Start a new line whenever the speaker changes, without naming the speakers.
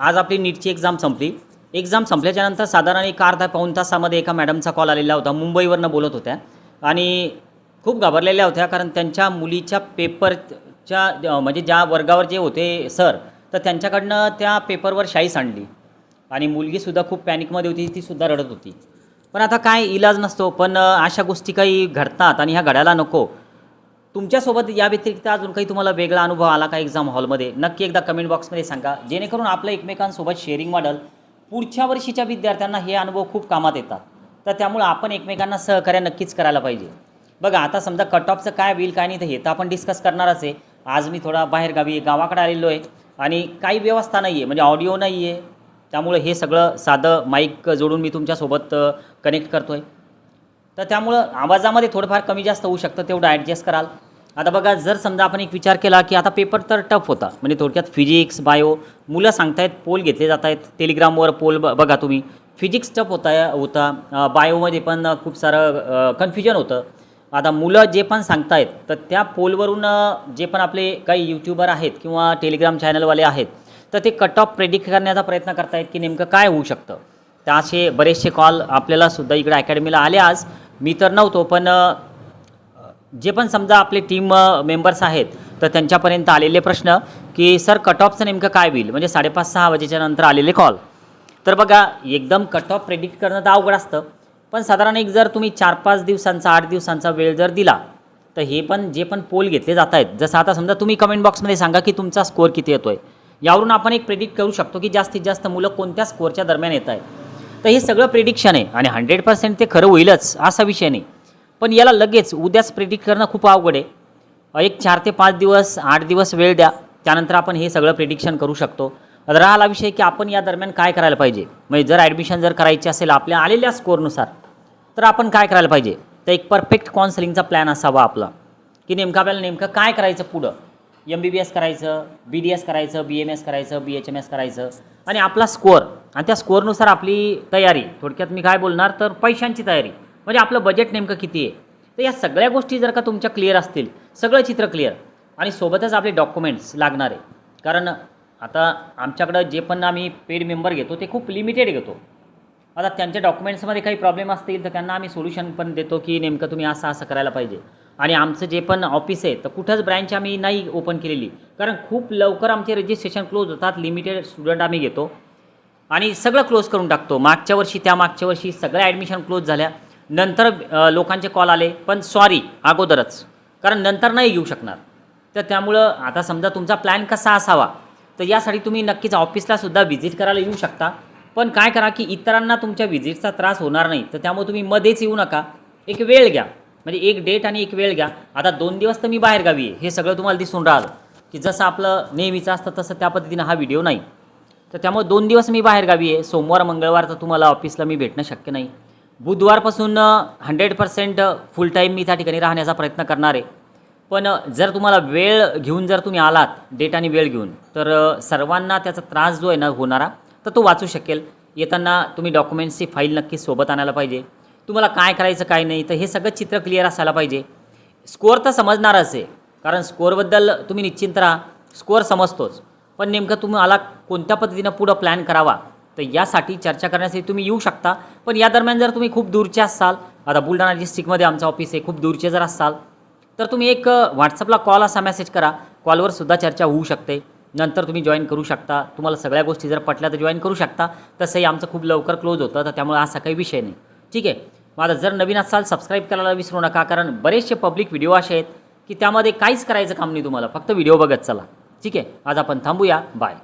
आज आपली नीटची एक्झाम संपली. एक्झाम संपल्याच्यानंतर साधारण एक अर्धा पाऊण तासामध्ये एका मॅडमचा कॉल आलेला होता. मुंबईवरनं बोलत होत्या. आणि खूप घाबरलेल्या होत्या कारण त्यांच्या मुलीच्या पेपरच्या म्हणजे ज्या वर्गावर जे होते सर तर त्यांच्याकडनं त्या पेपरवर शाई सांडली आणि मुलगीसुद्धा खूप पॅनिकमध्ये होती तीसुद्धा रडत होती. पण आता काय इलाज नसतो पण अशा गोष्टी काही घडतात आणि ह्या घडायला नको. तुमच्यासोबत या व्यतिरिक्त अजून काही तुम्हाला वेगळा अनुभव आला का एक्झाम हॉलमध्ये नक्की एकदा कमेंट बॉक्समध्ये सांगा. जेणेकरून आपलं एकमेकांसोबत शेअरिंग मॉडल पुढच्या वर्षीच्या विद्यार्थ्यांना हे अनुभव खूप कामात येतात. तर त्यामुळं आपण एकमेकांना सहकार्य नक्कीच करायला पाहिजे. बघा आता समजा कट ऑफचं काय होईल काय नाही तर हे तर आपण डिस्कस करणारच आहे. आज मी थोडा बाहेरगावी गावाकडे आलेलो आहे आणि काही व्यवस्था नाही आहे म्हणजे ऑडिओ नाही आहे त्यामुळे हे सगळं साधं माईक जोडून मी तुमच्यासोबत कनेक्ट करतो आहे तर त्यामुळं आवाजामध्ये थोडंफार कमी जास्त होऊ शकतं तेवढं ॲडजस्ट कराल. आता बघा जर समजा आपण एक विचार केला की आता पेपर तर टफ होता. म्हणजे थोडक्यात फिजिक्स बायो मुलं सांगतायत पोल घेतले जात आहेत टेलिग्रामवर पोल ब बघा तुम्ही. फिजिक्स टफ होता होता. बायोमध्ये पण खूप सारं कन्फ्युजन होतं. आता मुलं जे पण सांगतायत तर त्या पोलवरून जे पण आपले काही यूट्यूबर आहेत किंवा टेलिग्राम चॅनलवाले आहेत तर ते कट ऑफ प्रेडिक्ट करण्याचा प्रयत्न करतायत की नेमकं काय होऊ शकतं. तर असे बरेचसे कॉल आपल्याला सुद्धा इकडे अकॅडमीला आले आज. मी तर नव्हतो पण जे पण समजा आपले टीम मेंबर्स आहेत तर त्यांच्यापर्यंत आलेले प्रश्न की सर कट ऑफचं नेमकं काय होईल? म्हणजे साडेपाच सहा वाजेच्या नंतर आलेले कॉल तर बघा एकदम कट ऑफ प्रेडिक्ट करणं तर अवघड असतं. पण साधारण एक जर तुम्ही चार पाच दिवसांचा आठ दिवसांचा वेळ जर दिला तर हे पण जे पण पोल घेतले जात आहेत जसं आता समजा तुम्ही कमेंट बॉक्समध्ये सांगा की तुमचा स्कोअर किती येतो आहे यावरून आपण एक प्रेडिक्ट करू शकतो की जास्तीत जास्त मुलं कोणत्या स्कोअरच्या दरम्यान येत आहेत तर हे सगळं प्रिडिक्शन आहे. आणि हंड्रेड पर्सेंट ते खरं होईलच असा विषय नाही. पण याला लगेच उद्याच प्रिडिक्ट करणं खूप अवघड आहे. एक चार ते पाच दिवस आठ दिवस वेळ द्या. त्यानंतर आपण हे सगळं प्रिडिक्शन करू शकतो. राहिला विषय की आपण या दरम्यान काय करायला पाहिजे? म्हणजे जर ॲडमिशन जर करायची असेल आपल्या आलेल्या स्कोरनुसार तर आपण काय करायला पाहिजे? तर एक परफेक्ट काउन्सिलिंगचा प्लॅन असावा आपला. की नेमकं आपल्याला नेमकं काय करायचं पुढं? एम बी बी एस करायचं बी डी एस करायचं बी एम एस करायचं बी एच एम एस करायचं. आणि आपला स्कोअर आणि त्या स्कोअरनुसार आपली तयारी. थोडक्यात मी काय बोलणार तर पैशांची तयारी. म्हणजे आपलं बजेट नेमकं किती आहे? तर या सगळ्या गोष्टी जर का तुमच्या क्लिअर असतील सगळं चित्र क्लिअर आणि सोबतच आपले डॉक्युमेंट्स लागणार आहे. कारण आता आमच्याकडं जे पण आम्ही पेड मेंबर घेतो ते खूप लिमिटेड घेतो. आता त्यांच्या डॉक्युमेंट्समध्ये काही प्रॉब्लेम असतील तर त्यांना आम्ही सोल्युशन पण देतो की नेमकं तुम्ही असं असं करायला पाहिजे. आणि आमचं जे पण ऑफिस आहे तर कुठंच ब्रँच आम्ही नाही ओपन केलेली. कारण खूप लवकर आमचे रजिस्ट्रेशन क्लोज होतात लिमिटेड स्टुडंट आम्ही घेतो. आणि सगळं क्लोज करून टाकतो. मागच्या वर्षी त्या मागच्या वर्षी सगळ्या ॲडमिशन क्लोज झाल्या. नंतर लोकांचे कॉल आले. पण सॉरी अगोदरच. कारण नंतर नाही येऊ शकणार. तर त्यामुळं आता समजा तुमचा प्लॅन कसा असावा तर यासाठी तुम्ही नक्कीच ऑफिसलासुद्धा व्हिजिट करायला येऊ शकता. पण काय करा की इतरांना तुमच्या व्हिजिटचा त्रास होणार नाही. तर त्यामुळे तुम्ही मध्येच येऊ नका. एक वेळ घ्या. म्हणजे एक डेट आणि एक वेळ घ्या. आता दोन दिवस तर मी बाहेरगावी आहे. हे सगळं तुम्हाला दिसून राहिलं. की जसं आपलं नेहमीचं असतं तसं त्या पद्धतीनं हा व्हिडिओ नाही. तर त्यामुळे दोन दिवस मी बाहेरगावी आहे. सोमवार मंगळवार तर तुम्हाला ऑफिसला मी भेटणं शक्य नाही. बुधवारपासून हंड्रेड पर्सेंट फुल टाईम मी त्या ठिकाणी राहण्याचा प्रयत्न करणार आहे. पण जर तुम्हाला वेळ घेऊन जर तुम्ही आलात डेट आणि वेळ घेऊन तर सर्वांना त्याचा त्रास जो आहे ना होणारा तर तो वाचू शकेल. येताना तुम्ही डॉक्युमेंट्सची फाईल नक्की सोबत आणायला पाहिजे. तुम्हाला काय करायचं काय नाही तर हे सगळं चित्र क्लिअर असायला पाहिजे. स्कोअर तर समजणारच आहे कारण स्कोअरबद्दल तुम्ही निश्चिंत राहा. स्कोअर समजतोच. पण नेमकं तुम्हाला कोणत्या पद्धतीनं पुढं प्लॅन करावा? तर यासाठी चर्चा करण्यासाठी तुम्ही येऊ शकता. पण या दरम्यान जर तुम्ही खूप दूरचे असाल आता बुलढाणा डिस्ट्रिक्टमध्ये आमचं ऑफिस आहे खूप दूरचे जर असाल तर तुम्ही एक व्हॉट्सअपला कॉल असा मेसेज करा. कॉलवर सुद्धा चर्चा होऊ शकते. नंतर तुम्ही जॉईन करू शकता. तुम्हाला सगळ्या गोष्टी जर पटल्या तर जॉईन करू शकता. तसंही आमचं खूप लवकर क्लोज होतं तर त्यामुळे असा काही विषय नाही. ठीक आहे? माझा जर नवीन असाल सबस्क्राईब करायला विसरू नका कारण बरेचसे पब्लिक व्हिडिओ असे आहेत की त्यामध्ये काहीच करायचं काम नाही तुम्हाला. फक्त व्हिडिओ बघत चला. ठीक आहे? आज आपण थांबूया. बाय